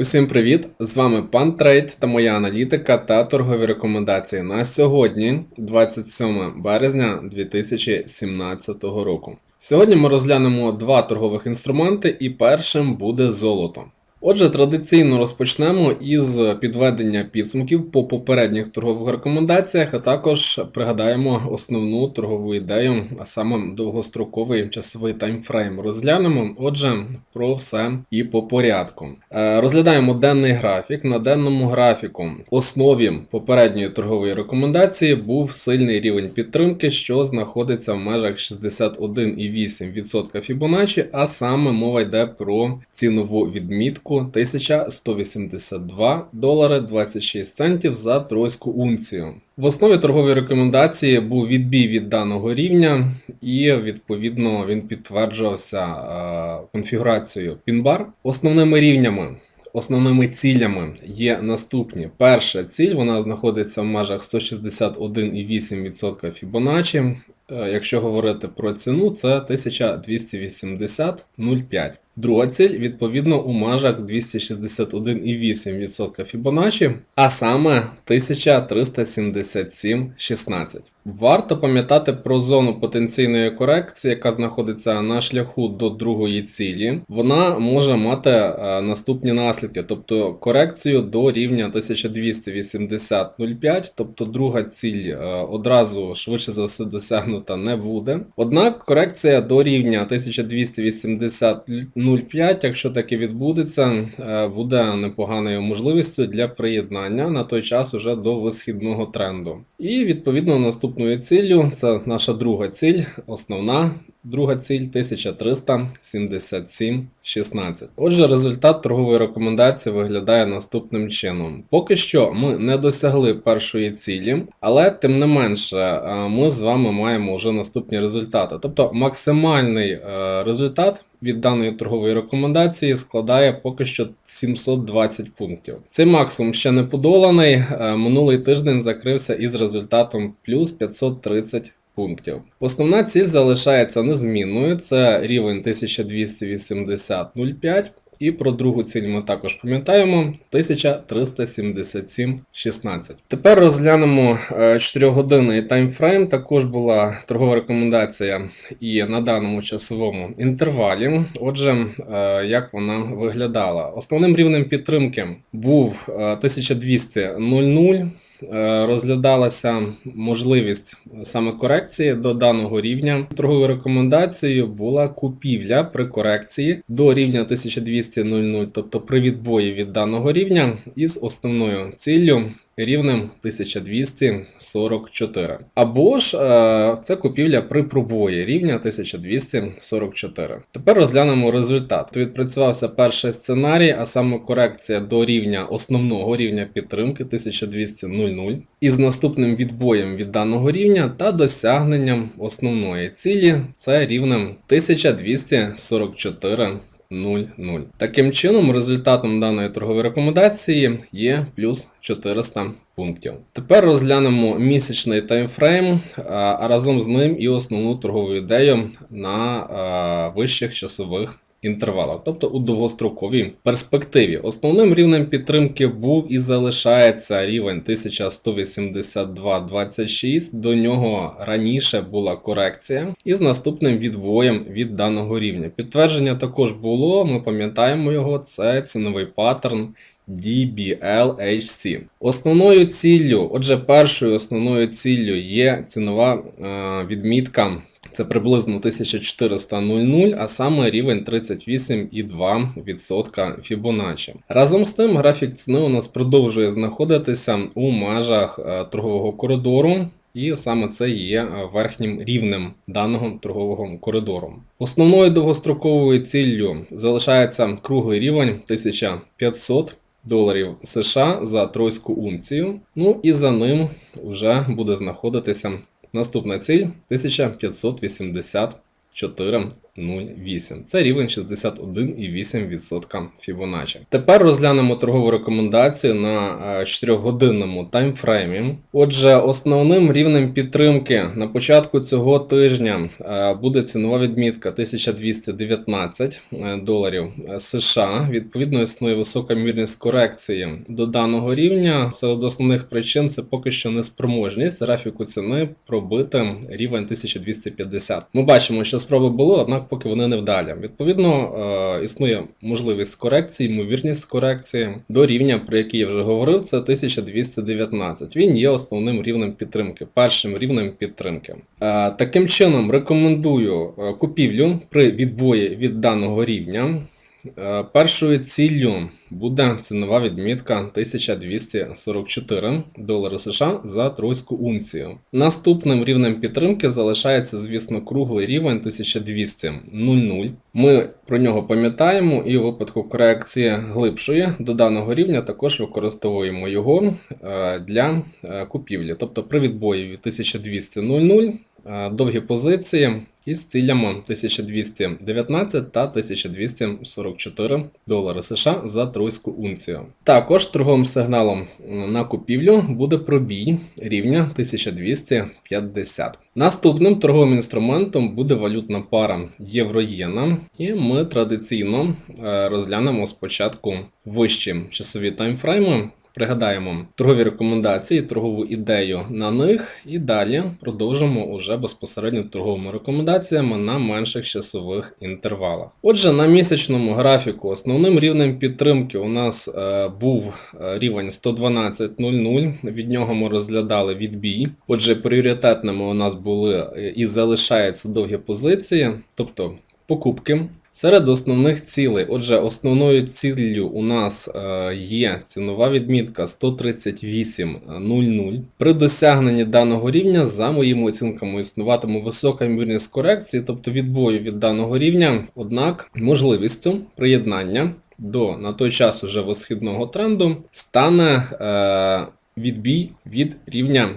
Усім привіт! З вами пан Трейд та моя аналітика та торгові рекомендації на сьогодні, 27 березня 2017 року. Сьогодні ми розглянемо два торгових інструменти, і першим буде золото. Отже, традиційно розпочнемо із підведення підсумків по попередніх торгових рекомендаціях, а також пригадаємо основну торгову ідею, а саме довгостроковий часовий таймфрейм. Розглянемо. Отже, про все і по порядку. Е, Розглядаємо денний графік. На денному графіку основі попередньої торгової рекомендації був сильний рівень підтримки, що знаходиться в межах 61,8% Fibonacci, а саме мова йде про цінову відмітку 1182 долари 26 центів за тройську унцію. В основі торгової рекомендації був відбій від даного рівня, і відповідно він підтверджувався е, конфігурацією PIN-bar. Основними рівнями. Основними цілями є наступні. Перша ціль вона знаходиться в межах 161,8% Fibonacci. Е, Якщо говорити про ціну, це 1280,05. Друга ціль, відповідно, у межах 261,8% Fibonacci, а саме 1377,16. Варто пам'ятати про зону потенційної корекції, яка знаходиться на шляху до другої цілі. Вона може мати е, наступні наслідки, тобто корекцію до рівня 1280,05, тобто друга ціль е, одразу швидше за все досягнута не буде. Однак корекція до рівня 1280,05, якщо таки відбудеться, е, буде непоганою можливістю для приєднання на той час уже до висхідного тренду. І відповідно наступною ціллю це наша друга ціль, основна друга ціль 1377,16. Отже, результат торгової рекомендації виглядає наступним чином. Поки що ми не досягли першої цілі, але тим не менше е, ми з вами маємо вже наступні результати. Тобто максимальний е, результат. Від даної торгової рекомендації складає поки що 720 пунктів. Цей максимум ще не подоланий. Е, Минулий тиждень закрився із результатом плюс 530 пунктів. Основна ціль залишається незмінною. Це рівень 1280,05. І про другу ціль ми також пам'ятаємо 1377,16. Тепер розглянемо 4-годинний таймфрейм. Також була торгова рекомендація і на даному часовому інтервалі. Отже, е, як вона виглядала? Основним рівнем підтримки був е, 1200,00. Е, Розглядалася можливість саме корекції до даного рівня. Торговою рекомендацією була купівля при корекції до рівня 1200.00, тобто при відбої від даного рівня, із основною ціллю рівнем 1244. Або ж е, це купівля при пробої рівня 1244. Тепер розглянемо результат. Відпрацювався перший сценарій, а саме корекція до рівня основного рівня підтримки 1200.00 із наступним відбоєм від даного рівня та досягненням основної цілі це рівнем 1244. 0,0. Таким чином, результатом даної торгової рекомендації є плюс 400 пунктів. Тепер розглянемо місячний таймфрейм, а разом з ним і основну торгову ідею на вищих часових інтервалах, тобто у довгостроковій перспективі. Основним рівнем підтримки був і залишається рівень 1182,26. До нього раніше була корекція із наступним відбоєм від даного рівня. Підтвердження також було, ми пам'ятаємо його, це ціновий паттерн. DBLHC. Основною ціллю, отже, першою основною ціллю є цінова е, відмітка. Це приблизно 1400.00, а саме рівень 38,2% Fibonacci. Разом з тим, графік ціни у нас продовжує знаходитися у межах е, торгового коридору. І саме це є е, верхнім рівнем даного торгового коридору. Основною довгостроковою ціллю залишається круглий рівень 1500 доларів США за тройську унцію. Ну і за ним вже буде знаходитися наступна ціль 1584 0,8. Це рівень 61,8% Fibonacci. Тепер розглянемо торгову рекомендацію на 4-годинному таймфреймі. Отже, основним рівнем підтримки на початку цього тижня е, буде цінова відмітка 1219 е, доларів е, США. Відповідно, існує висока ймовірність корекції до даного рівня. Серед основних причин це поки що неспроможність графіку ціни пробити рівень 1250. Ми бачимо, що спроби були, однак поки вони не вдалі. Відповідно, е, існує можливість корекції, ймовірність корекції до рівня, про який я вже говорив, це 1219. Він є основним рівнем підтримки, першим рівнем підтримки. Е, Таким чином, рекомендую е, купівлю при відбої від даного рівня. Е, Першою ціллю буде цінова відмітка 1244 долари США за тройську унцію. Наступним рівнем підтримки залишається, звісно, круглий рівень 1200 00. Ми про нього пам'ятаємо і у випадку корекції глибшої до даного рівня також використовуємо його е, для е, купівлі. Тобто при відбої від 1200 00 е, довгі позиції із цілями 1219 та 1244 долари США за тройську унцію. Також торговим сигналом на купівлю буде пробій рівня 1250. Наступним торговим інструментом буде валютна пара євро-єна, і ми традиційно е, розглянемо спочатку вищі часові таймфрейми. Пригадаємо торгові рекомендації, торгову ідею на них, і далі продовжимо уже безпосередньо торговими рекомендаціями на менших часових інтервалах. Отже, на місячному графіку основним рівнем підтримки у нас е, був е, рівень 112.00. Від нього ми розглядали відбій. Отже, пріоритетними у нас були е, і залишаються довгі позиції, тобто покупки. Серед основних цілей, отже, основною ціллю у нас е, є цінова відмітка 138.00. При досягненні даного рівня, за моїми оцінками, існуватиме висока ймовірність корекції, тобто відбою від даного рівня, однак можливістю приєднання до на той час уже висхідного тренду стане е, відбій від рівня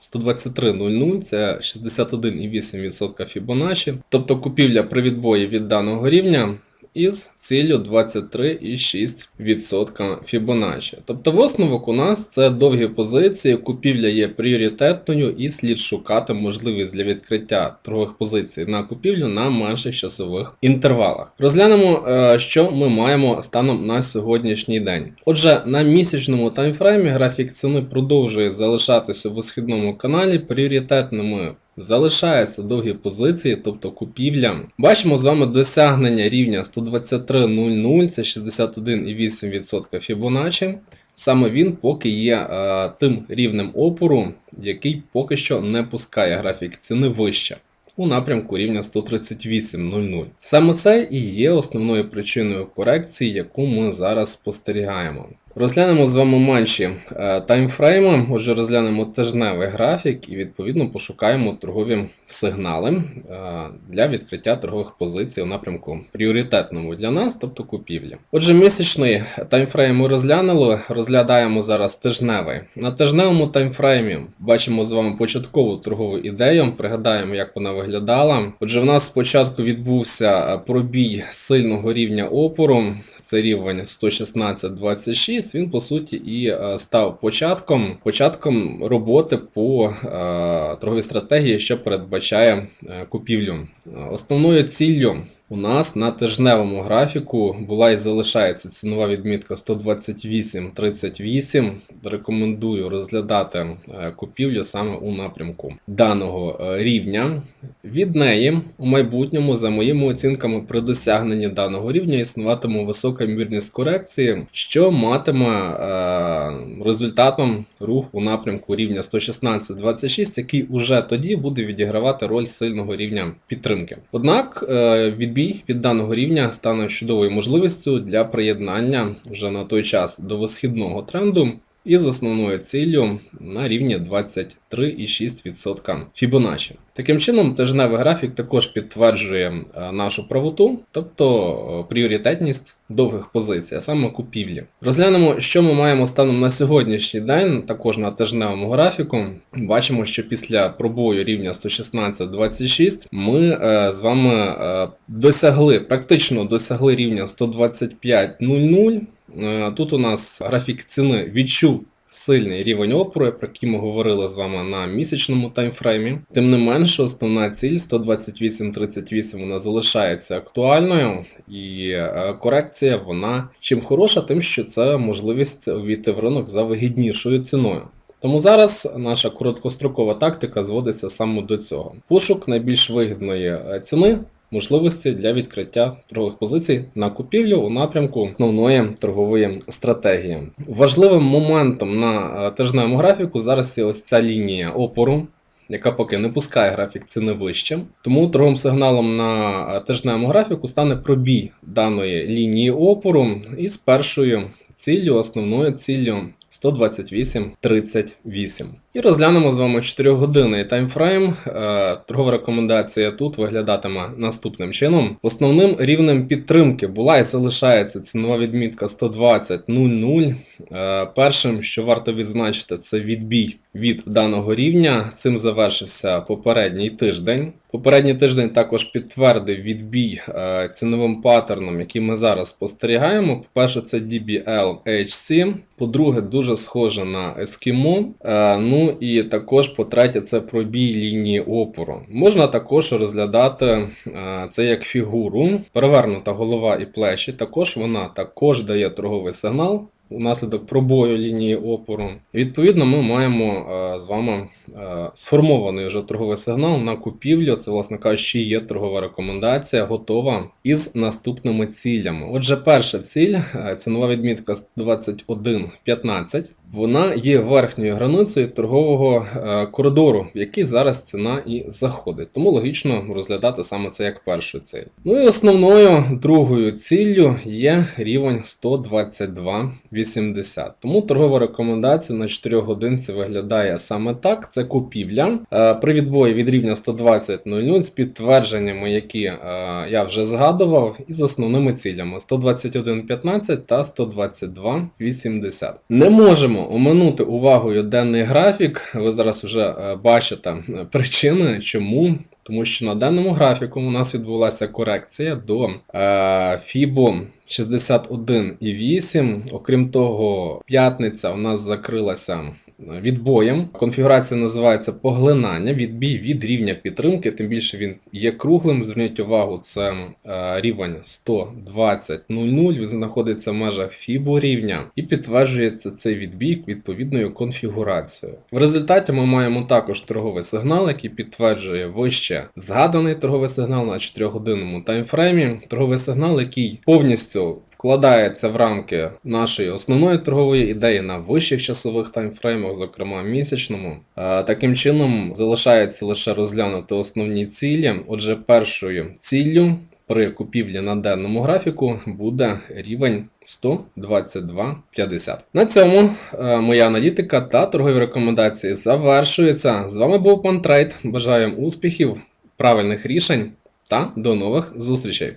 123.00 це 61,8% Fibonacci, тобто купівля при відбої від даного рівня із ціллю 23,6% Fibonacci. Тобто висновок у нас це довгі позиції, купівля є пріоритетною і слід шукати можливість для відкриття торгових позицій на купівлю на менших часових інтервалах. Розглянемо, е, що ми маємо станом на сьогоднішній день. Отже, на місячному таймфреймі графік ціни продовжує залишатися у висхідному каналі пріоритетними Залишаються довгі позиції, тобто купівля. Бачимо з вами досягнення рівня 123.00, це 61,8% Fibonacci. Саме він поки є е, тим рівнем опору, який поки що не пускає графік ціни вище. У напрямку рівня 138.00. Саме це і є основною причиною корекції, яку ми зараз спостерігаємо. Розглянемо з вами менші е, таймфрейми. Отже, розглянемо тижневий графік і відповідно пошукаємо торгові сигнали е, для відкриття торгових позицій у напрямку пріоритетному для нас, тобто купівлі. Отже, місячний таймфрейм ми розглянули. Розглядаємо зараз тижневий. На тижневому таймфреймі бачимо з вами початкову торгову ідею. Пригадаємо, як вона виглядала. Отже, в нас спочатку відбувся пробій сильного рівня опору. Це рівень 116.26, він по суті і е, став початком початком роботи по е, торговій стратегії, що передбачає е, купівлю. Основною ціллю у нас на тижневому графіку була і залишається цінова відмітка 128.38. Рекомендую розглядати е, купівлю саме у напрямку даного е, рівня. Від неї у майбутньому, за моїми оцінками, при досягненні даного рівня існуватиме висока ймірність корекції, що матиме е, результатом рух у напрямку рівня 116.26, який уже тоді буде відігравати роль сильного рівня підтримки. Однак е, відбій від даного рівня стане чудовою можливістю для приєднання вже на той час до висхідного тренду із основною ціллю на рівні 23,6% Fibonacci. Таким чином, тижневий графік також підтверджує е, нашу правоту, тобто е, пріоритетність довгих позицій, а саме купівлі. Розглянемо, що ми маємо станом на сьогоднішній день, також на тижневому графіку. Бачимо, що після пробою рівня 116.26 ми е, з вами досягли, практично досягли рівня 125.00. Е, Тут у нас графік ціни відчув сильний рівень опору, про який ми говорили з вами на місячному таймфреймі. Тим не менше, основна ціль 128.38 вона залишається актуальною, і е, корекція вона чим хороша, тим що це можливість увійти в ринок за вигіднішою ціною. Тому зараз наша короткострокова тактика зводиться саме до цього: пошук найбільш вигідної е, ціни. Можливості для відкриття торгових позицій на купівлю у напрямку основної торгової стратегії. Важливим моментом на е, тижневому графіку зараз є ось ця лінія опору, яка поки не пускає графік ціни вище. Тому торговим сигналом на е, тижневому графіку стане пробій даної лінії опору із першою ціллю, основною ціллю 128.38. І розглянемо з вами 4 годинний таймфрейм. Е, Торгова рекомендація тут виглядатиме наступним чином. Основним рівнем підтримки була і залишається цінова відмітка 120.00. Е, Першим, що варто відзначити, це відбій від даного рівня. Цим завершився попередній тиждень. Попередній тиждень також підтвердив відбій е, ціновим паттерном, який ми зараз спостерігаємо. По-перше, це DBL HC. По-друге, дуже схоже на Eskimo. Е, ну і також, по-третє, це пробій лінії опору. Можна також розглядати е, це як фігуру. Перевернута голова і плечі. Також вона також дає торговий сигнал. Унаслідок пробою лінії опору. І, відповідно, ми маємо е, з вами е, сформований вже торговий сигнал на купівлю. Це, власне кажучи, є торгова рекомендація, готова із наступними цілями. Отже, перша ціль, цінова відмітка 21.15. Вона є верхньою границею торгового е, коридору, в який зараз ціна і заходить. Тому логічно розглядати саме це як першу ціль. Ну і основною другою ціллю є рівень 122.80. Тому торгова рекомендація на 4 годинці виглядає саме так: це купівля Е, при відбої від рівня 120.00 з підтвердженнями, які е, я вже згадував, і з основними цілями 121.15 та 122.80. Не можемо оминути увагою денний графік. Ви зараз вже е, бачите е, причини, чому. Тому що на даному графіку у нас відбулася корекція до е, FIBO 61,8. Окрім того, п'ятниця у нас закрилася відбоєм. Конфігурація називається поглинання, відбій від рівня підтримки, тим більше він є круглим. Зверніть увагу, це е, рівень 120.00, він знаходиться в межах FIBO рівня і підтверджується цей відбій відповідною конфігурацією. В результаті ми маємо також торговий сигнал, який підтверджує вище згаданий торговий сигнал на 4-годинному таймфреймі. Торговий сигнал, який повністю вкладається в рамки нашої основної торгової ідеї на вищих часових таймфреймах, зокрема місячному. Е, Таким чином залишається лише розглянути основні цілі. Отже, першою ціллю при купівлі на денному графіку буде рівень 122.50. На цьому е, моя аналітика та торгові рекомендації завершуються. З вами був Пантрейд. Бажаю успіхів, правильних рішень та до нових зустрічей!